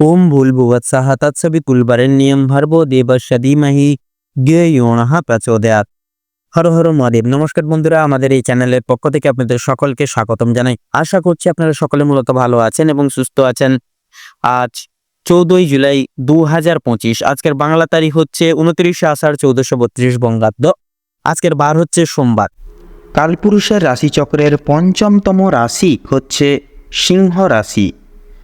ओम भूलभुवत्सः तत्सवितुल्बरेण्यं भर्गो দেবস্য ধীমহি জ্ঞেয়ণঃ প্রচোদয়াৎ হর হর মহাদেব নমস্কার বন্ধুরা আমাদের এই চ্যানেলের পক্ষ থেকে আপনাদের সকলকে স্বাগতম জানাই আশা করছি আপনারা সকলে মূলত ভালো আছেন এবং সুস্থ আছেন আজ চৌদ্দই জুলাই দু হাজার পঁচিশ আজকের বাংলা তারিখ হচ্ছে উনত্রিশে আষাঢ় চৌদ্দশো বত্রিশ বঙ্গাব্দ আজকের বার হচ্ছে সোমবার কালপুরুষের রাশিচক্রের পঞ্চমতম রাশি হচ্ছে সিংহ রাশি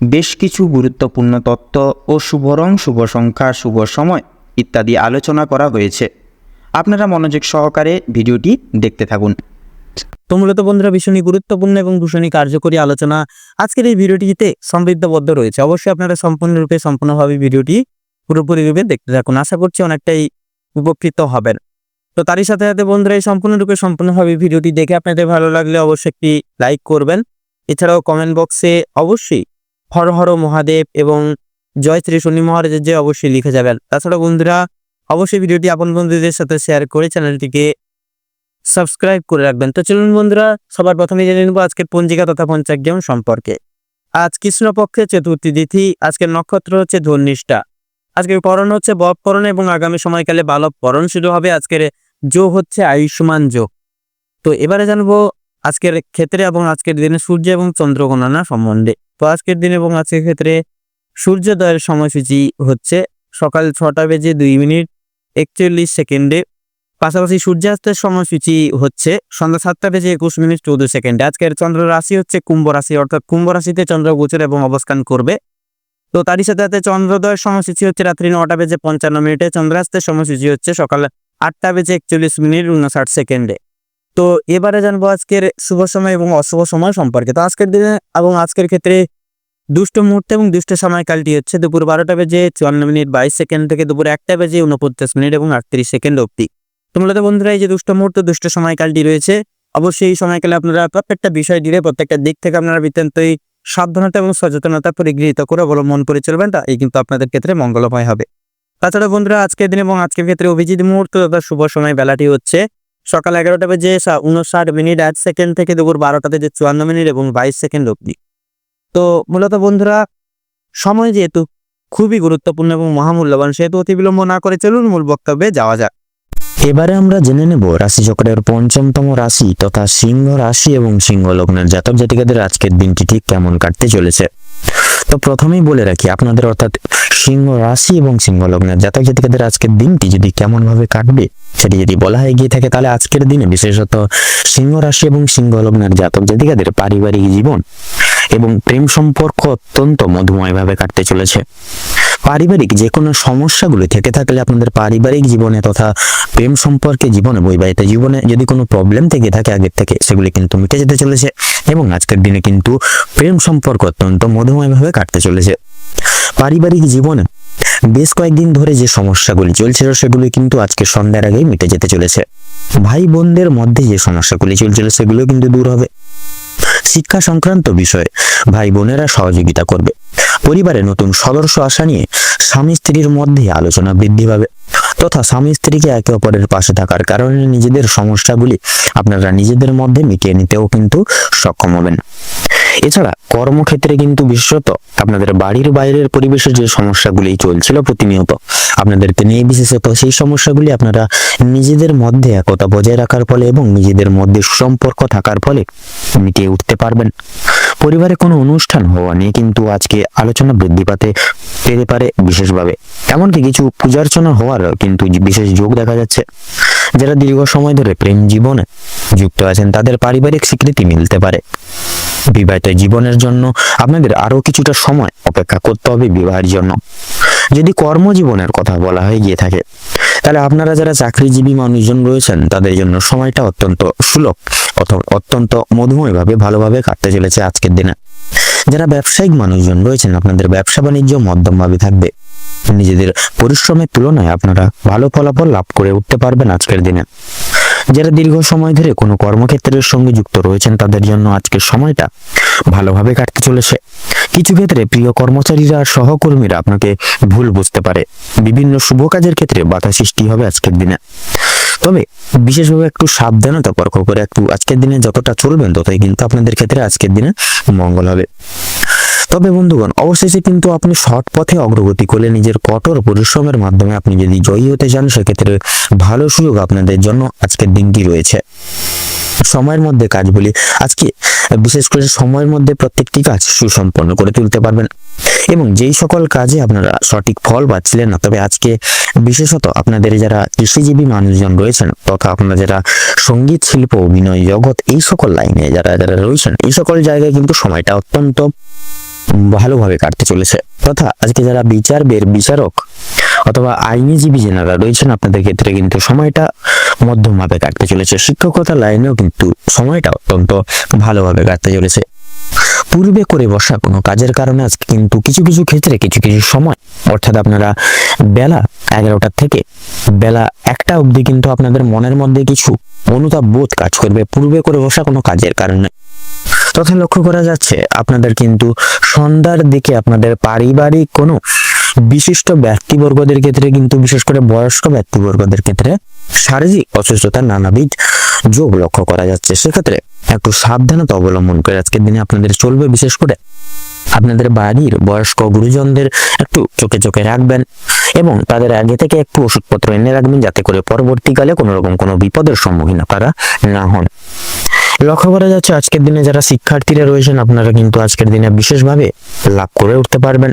বেশ কিছু গুরুত্বপূর্ণ তত্ত্ব ও শুভ রং শুভ সংখ্যা, শুভ সময় ইত্যাদি আলোচনা করা হয়েছে। আপনারা মনোযোগ সহকারে ভিডিওটি দেখতে থাকুন। তো মূলত বন্ধুরা, ভীষণই গুরুত্বপূর্ণ এবং ভীষণই কার্যকরী আলোচনা আজকের এই ভিডিওটিতে সমৃদ্ধবদ্ধ রয়েছে। অবশ্যই আপনারা সম্পূর্ণরূপে, সম্পূর্ণভাবে ভিডিওটি পুরোপুরি রূপে দেখতে থাকুন। আশা করছি অনেকটাই উপকৃত হবেন। তো তারই সাথে সাথে বন্ধুরা, এই সম্পূর্ণরূপে, সম্পূর্ণভাবে ভিডিওটি দেখে আপনাদের ভালো লাগলে অবশ্যই একটি লাইক করবেন। এছাড়াও কমেন্ট বক্সে অবশ্যই হর হর মহাদেব এবং জয় শ্রী শনি মহারাজের যে অবশ্যই লিখে যাবেন। তাছাড়া বন্ধুরা, অবশ্যই ভিডিওটি আপন বন্ধুদের সাথে শেয়ার করে চ্যানেলটিকে সাবস্ক্রাইব করে রাখবেন। তো চলুন বন্ধুরা, সবার প্রথমে জেনে নেব আজকের পঞ্জিকা তথা পঞ্চাগ্রাম সম্পর্কে। আজ কৃষ্ণপক্ষে চতুর্থী তিথি, আজকের নক্ষত্র হচ্ছে ধর্নিষ্ঠা। আজকের করণ হচ্ছে বব করণ এবং আগামী সময়কালে বালব করণ শুরু হবে। আজকের যোগ হচ্ছে আয়ুষ্মান যোগ। তো এবারে জানব আজকের ক্ষেত্রে এবং আজকের দিনে সূর্য এবং চন্দ্র গণনা সম্বন্ধে। তো আজকের দিন এবং আজকের ক্ষেত্রে সূর্যোদয়ের সময়সূচি হচ্ছে সকাল ছটা বেজে দুই মিনিট একচল্লিশ সেকেন্ডে। পাশাপাশি সূর্যাস্তের সময়সূচি হচ্ছে সন্ধ্যা সাতটা বেজে একুশ মিনিট চৌদ্দ সেকেন্ডে। আজকের চন্দ্র রাশি হচ্ছে কুম্ভ রাশি, অর্থাৎ কুম্ভ রাশিতে চন্দ্র গোচর এবং অবস্থান করবে। তো তারই সাথে সাথে চন্দ্রোদয়ের সময়সূচি হচ্ছে রাত্রি নটা বেজে পঞ্চান্ন মিনিটে। চন্দ্রাস্তের সময়সূচি হচ্ছে সকাল আটটা বেজে একচল্লিশ মিনিট উনষাট সেকেন্ডে। তো এবারে জানব আজকের শুভ সময় এবং অশুভ সময় সম্পর্কে। তো আজকের দিনে এবং আজকের ক্ষেত্রে দুষ্ট মুহূর্তে এবং দুষ্ট সময়কালটি হচ্ছে দুপুর বারোটা বেজে চুয়ান্ন মিনিট বাইশ সেকেন্ড থেকে দুপুর একটা বেজে উনপঞ্চাশ মিনিট এবং আটত্রিশ সেকেন্ড অবধি। তো মূলত বন্ধুরা, এই যে দুষ্ট মুহূর্ত, দুষ্ট সময়কালটি রয়েছে, অবশ্যই এই সময়কালে আপনারা প্রত্যেকটা বিষয় দিলে প্রত্যেকটা দিক থেকে আপনারা বিত্তান্তই সাবধানতা এবং সচেতনতা পরিগৃহীত করে অবলম্বন করে চলবেন, তা এই কিন্তু আপনাদের ক্ষেত্রে মঙ্গলময় হবে। তাছাড়া বন্ধুরা, আজকের দিন এবং আজকের ক্ষেত্রে অভিজিৎ মুহূর্ত তথা শুভ সময় বেলাটি হচ্ছে সকাল এগারোটা বেজে উনষাট মিনিট, এক সেকেন্ড থেকে দুপুর বারোটাতে যে চুয়ান্ন মিনিট এবং বাইশ সেকেন্ড অবধি। তো মূলত বন্ধুরা, সময় যেহেতু খুবই গুরুত্বপূর্ণ এবং মহামূল্যবান, সেহেতু অতি বিলম্ব না করে চলুন মূল বক্তব্যে যাওয়া যাক। এবারে আমরা জেনে নেব রাশিচক্রের পঞ্চমতম রাশি তথা সিংহ রাশি এবং সিংহ লগ্নের জাতক জাতিকাদের আজকের দিনটি ঠিক কেমন কাটতে চলেছে। তো প্রথমেই বলে রাখি, আপনাদের অর্থাৎ সিংহ রাশি এবং সিংহ লগ্নের জাতক জাতিকাদের আজকের দিনটি যদি কেমন ভাবে কাটবে, সেটি যদি বলা হয়ে গিয়ে থাকে, তাহলে আজকের দিনে বিশেষত সিংহ রাশি এবং সিংহ লগ্নের জাতক জাতিকাদের পারিবারিক জীবন এবং প্রেম সম্পর্ক অত্যন্ত মধুময়ভাবে কাটতে চলেছে। পারিবারিক যে কোনো সমস্যাগুলো থেকে থাকলে আপনাদের পারিবারিক জীবনে তথা প্রেম সম্পর্কে জীবনে বৈবাহিত জীবনে যদি কোনো প্রবলেম থেকে থাকে, আগের থেকে, সেগুলি কিন্তু মিটে যেতে চলেছে। এবং আজকের দিনে কিন্তু প্রেম সম্পর্ক অত্যন্ত মধুময়ভাবে কাটতে চলেছে। পারিবারিক জীবনে, বেশ কয়েকদিন ধরে যে সমস্যাগুলি চলছিল সেগুলি কিন্তু আজকে সন্ধ্যার আগেই মিটে যেতে চলেছে। ভাই বোনদের মধ্যে যে সমস্যাগুলি চলছিল সেগুলো কিন্তু দূর হবে। শিক্ষা সংক্রান্ত বিষয়ে ভাই বোনেরা সহযোগিতা করবে। পরিবারে নতুন সদস্য আসা নিয়ে স্বামী স্ত্রীর মধ্যে আলোচনা বৃদ্ধি পাবে। তথা স্বামী স্ত্রীকে একে অপরের পাশে থাকার কারণে নিজেদের সমস্যাগুলি আপনারা নিজেদের মধ্যে মিটিয়ে নিতেও কিন্তু সক্ষম হবেন। এছাড়া কর্মক্ষেত্রে কিন্তু বিশেষত আপনাদের বাড়ির বাইরের পরিবেশে যে সমস্যাগুলি চলছিল প্রতিনিয়ত, আপনাদেরকে নিয়ে বিশেষত সেই সমস্যাগুলি আপনারা নিজেদের মধ্যে একতা বজায় রাখার ফলে এবং নিজেদের মধ্যে সুসম্পর্ক থাকার ফলে মিটিয়ে উঠতে পারবেন। পরিবারে কোনো অনুষ্ঠান হওয়া নিয়ে কিন্তু আজকে আলোচনা বৃদ্ধি পাতে পেতে পারে বিশেষভাবে। এমনকি কিছু পূজার্চনা হওয়ার কিন্তু বিশেষ যোগ দেখা যাচ্ছে। যারা দীর্ঘ সময় ধরে প্রেম জীবনে যুক্ত আছেন, তাদের পারিবারিক স্বীকৃতি মিলতে পারে। বিবাহিত জীবনের জন্য আপনাদের আরও কিছুটা সময় অপেক্ষা করতে হবে বিবাহের জন্য। যদি কর্মজীবনের কথা বলা হয়ে গিয়ে থাকে, তাহলে আপনারা যারা চাকরিজীবী মানুষজন রয়েছেন, তাদের জন্য সময়টা অত্যন্ত সুলভ। অত্যন্ত মধুময়ভাবে ভালোভাবে কাটতে চলেছে আজকের দিনে। যারা ব্যবসায়িক মানুষজন রয়েছেন, আপনাদের ব্যবসা বাণিজ্য মধ্যমভাবে থাকবে। নিজেদের পরিশ্রমের তুলনায় আপনারা ভালো ফলাফল লাভ করে উঠতে পারবেন আজকের দিনে। যারা দীর্ঘ সময় ধরে কোনো কর্মক্ষেত্রের সঙ্গে যুক্ত রয়েছেন, তাদের জন্য আজকের সময়টা ভালোভাবে কাটতে চলেছে। কিছু ক্ষেত্রে প্রিয় কর্মচারীরা, সহকর্মীরা আপনাকে ভুল বুঝতে পারে। বিভিন্ন শুভ কাজের ক্ষেত্রে বাধা সৃষ্টি হবে আজকের দিনে। তবে বিশেষভাবে একটু সাবধানতা তর্ক করে একটু আজকের দিনে যতটা চলবেন ততই কিন্তু আপনাদের ক্ষেত্রে আজকের দিনে মঙ্গল হবে। তবে বন্ধুগণ, অবশেষে কিন্তু আপনি সৎ পথে অগ্রগতি করলে নিজের কঠোর পরিশ্রমের মাধ্যমে আপনি যদি জয়ী হতে চান, সেক্ষেত্রে ভালো সুযোগ আপনাদের জন্য আজকের দিনটি রয়েছে। সময়ের মধ্যে কাজগুলি আজকে, বিশেষ করে সময়ের মধ্যে প্রত্যেকটি কাজ সুসম্পন্ন করে তুলতে পারবেন। এবং যেই সকল কাজে আপনারা সঠিক ফল পাচ্ছিলেন না তবে আজকে বিশেষত আপনাদের যারা কৃষিজীবী মানুষজন রয়েছেন, তথা আপনারা যারা সংগীত শিল্প, অভিনয়, জগৎ, এই সকল লাইনে যারা যারা রয়েছেন, এই সকল জায়গায় কিন্তু সময়টা অত্যন্ত ভালোভাবে কাটতে চলেছে। তথা আজকে যারা বিচার বের বিচারক অথবা আইনজীবী যারা রয়েছেন, আপনাদের ক্ষেত্রে কিন্তু সময়টা মধ্যমভাবে কাটতে চলেছে। শিক্ষকতা লাইনেও কিন্তু সময়টা অত্যন্ত ভালোভাবে কাটতে চলেছে। পূর্বে করে বসা কোনো কাজের কারণে আজকে কিন্তু কিছু কিছু ক্ষেত্রে কিছু কিছু সময়, অর্থাৎ আপনারা বেলা এগারোটার থেকে বেলা একটা অবধি কিন্তু আপনাদের মনের মধ্যে কিছু অনুতাপ বোধ কাজ করবে পূর্বে করে বসা কোনো কাজের কারণে। তথা লক্ষ্য করা যাচ্ছে আপনাদের কিন্তু সন্ধ্যার দিকে আপনাদের পারিবারিক কোনো বিশিষ্ট ব্যক্তিবর্গদের ক্ষেত্রে কিন্তু বিশেষ করে বয়স্ক ব্যক্তিবর্গদের ক্ষেত্রে শারীরিক অসুস্থতার নানাবিধ যোগ লক্ষ্য করা যাচ্ছে। সেক্ষেত্রে একটু সাবধানতা অবলম্বন করে আজকের দিনে আপনাদের চলবে বিশেষ করে আপনাদের বাড়ির বয়স্ক গুরুজনদের একটু চোখে চোখে রাখবেন এবং তাদের আগে থেকে একটু ওষুধপত্র এনে রাখবেন যাতে করে পরবর্তীকালে কোনো রকম কোনো বিপদের সম্মুখীন আপনারা না হন। লক্ষ্য করা যাচ্ছে আজকের দিনে যারা শিক্ষার্থীরা রয়েছেন, আপনারা কিন্তু আজকের দিনে বিশেষভাবে লাভ করে উঠতে পারবেন।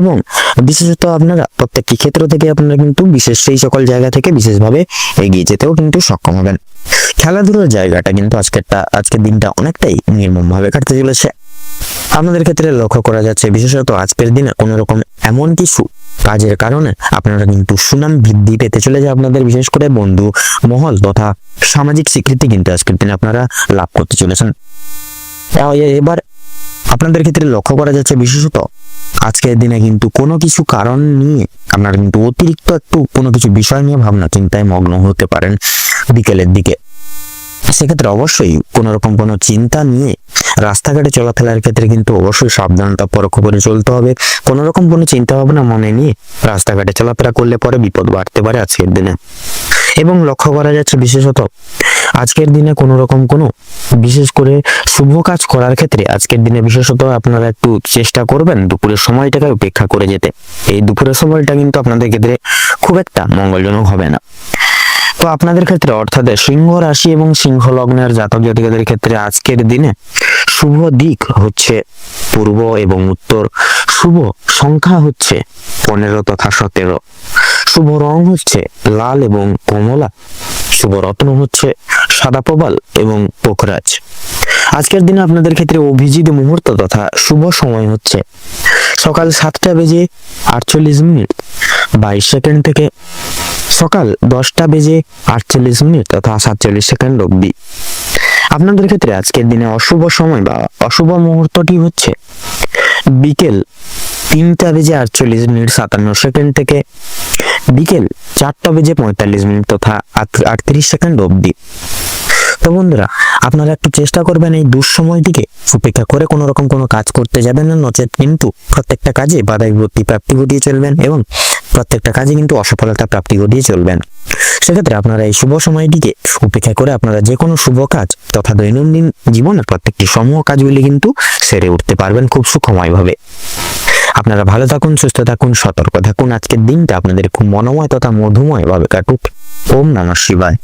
এবং বিশেষত আপনারা প্রত্যেকটি ক্ষেত্র থেকে আপনারা কিন্তু বিশেষ সেই সকল জায়গা থেকে বিশেষভাবে এগিয়ে যেতেও কিন্তু সক্ষম হবেন। খেলাধুলার জায়গাটা কিন্তু আজকেরটা, আজকের দিনটা অনেকটাই নির্মমভাবে কাটতে চলেছে। আপনাদের ক্ষেত্রে লক্ষ্য করা যাচ্ছে, বিশেষত আজকের দিনে কোনো রকম এমন কিছু কাজের কারণে আপনারা কিন্তু সুনাম বৃদ্ধি পেতে চলেছে আপনাদের, বিশেষ করে বন্ধু, মহল তথা সামাজিক স্বীকৃতি কিন্তু আজকের দিনে আপনারা লাভ করতে চলেছেন। এবার আপনাদের ক্ষেত্রে লক্ষ্য করা যাচ্ছে, বিশেষত আজকের দিনে কিন্তু কোনো কিছু কারণ নিয়ে আপনারা কিন্তু অতিরিক্ত একটু কোনো কিছু বিষয় নিয়ে ভাবনা চিন্তায় মগ্ন হতে পারেন বিকেলের দিকে। সেক্ষেত্রে অবশ্যই কোনো রকম কোনো চিন্তা নিয়ে রাস্তাঘাটে চলাফেরার ক্ষেত্রে কিন্তু অবশ্যই সাবধানতা পরোক্ষ করে চলতে হবে। কোনো রকম কোনো চিন্তা ভাবনা মনে নিয়ে রাস্তাঘাটে চলাফেরা করলে পরে বিপদ বাড়তে পারে আজকের দিনে। এবং লক্ষ্য করা যাচ্ছে বিশেষত আজকের দিনে কোনো রকম কোনো বিশেষ করে শুভ কাজ করার ক্ষেত্রে আজকের দিনে বিশেষত আপনারা একটু চেষ্টা করবেন দুপুরের সময়টাকে উপেক্ষা করে যেতে। এই দুপুরের সময়টা কিন্তু আপনাদের ক্ষেত্রে খুব একটা মঙ্গলজনক হবে না। তো আপনাদের ক্ষেত্রে অর্থাৎ সিংহ রাশি এবং সিংহ লগ্নের জাতক জাতিকাদের ক্ষেত্রে আজকের দিনে শুভ দিক হচ্ছে পূর্ব এবং উত্তর। শুভ সংখ্যা হচ্ছে পনেরো তথা সতেরো। শুভ রং হচ্ছে লাল এবং কমলা। শুভ রত্ন হচ্ছে সাদা প্রবাল এবং পোখরাজ। আজকের দিনে আপনাদের ক্ষেত্রে অভিজিৎ মুহূর্ত তথা শুভ সময় হচ্ছে সকাল সাতটা বেজে আটচল্লিশ মিনিট, বাইশ সেকেন্ড থেকে সকাল দশটা বেজে আটচল্লিশ মিনিট তথা সাতচল্লিশ সেকেন্ড অব্দি আপনাদের ক্ষেত্রে আজকের দিনে অশুভ সময় বা অশুভ মুহূর্তটি হচ্ছে বিকেল তিনটা বেজে আটচল্লিশ মিনিট সাতান্ন সেকেন্ড থেকে বিকেল চারটা বেজে পঁয়তাল্লিশ মিনিট তথা আট- আটত্রিশ সেকেন্ড অবধি। তো বন্ধুরা, আপনারা একটু চেষ্টা করবেন এই দুঃসময়টিকে উপেক্ষা করে কোনো রকম কোনো কাজ করতে যাবেন না, নচেত কিন্তু প্রত্যেকটা কাজে বাধা বিপত্তি প্রাপ্তি ঘটিয়ে চলবেন এবং প্রত্যেকটা কাজে কিন্তু অসফলতা প্রাপ্তি ঘটিয়ে চলবেন। সেক্ষেত্রে আপনারা এই শুভ সময়টিকে উপেক্ষা করে আপনারা যে কোনো শুভ কাজ তথা দৈনন্দিন জীবনের প্রত্যেকটি সমূহ কাজগুলি কিন্তু সেরে উঠতে পারবেন খুব সুখময়ভাবে। আপনারা ভালো থাকুন, সুস্থ থাকুন, সতর্ক থাকুন। আজকের দিনটা আপনাদের খুব মনোময় তথা মধুময় ভাবে কাটুক। ওম নমঃ শিবায়।